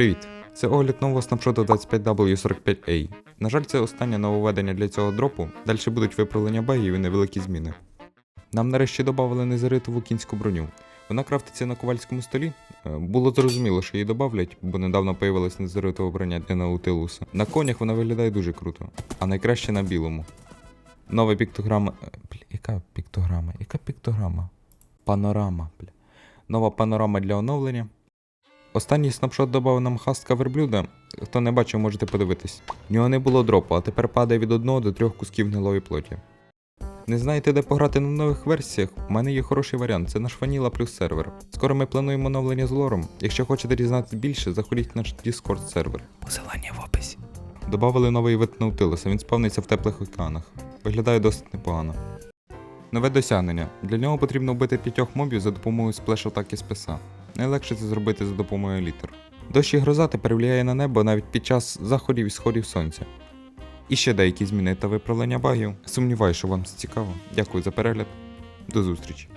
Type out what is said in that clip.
Привіт! Це огляд нового снапшоту 25W45A. На жаль, це останнє нововведення для цього дропу. Далі будуть виправлення багів і невеликі зміни. Нам нарешті додали незаритову кінську броню. Вона крафтиться на ковальському столі. Е, Було зрозуміло, що її додавлять, бо недавно появилась незаритова броня для Наутилуса. На конях вона виглядає дуже круто, а найкраще на білому. Нова піктограма. е, Бля, яка піктограма? Яка піктограма? Панорама, бля. Нова панорама для оновлення. Останній снапшот додав нам хастка верблюда. Хто не бачив, можете подивитись. В нього не було дропу, а тепер падає від одного до трьох кусків гнилої плоті. Не знаєте, де пограти на нових версіях? У мене є хороший варіант, це наш Ваніла плюс сервер. Скоро ми плануємо оновлення з лором. Якщо хочете дізнатися більше, заходіть в наш Discord сервер. Посилання в описі. Добавили новий вид Наутилуса, він спавниться в теплих океанах. Виглядає досить непогано. Нове досягнення. Для нього потрібно вбити п'ятьох мобів за допомогою сплеш-атаки з писа. Найлегше це зробити за допомогою літер. Дощ і гроза тепер впливає на небо навіть під час заходів і сходів сонця. І ще деякі зміни та виправлення багів. Сумніваюся, що вам це цікаво. Дякую за перегляд. До зустрічі.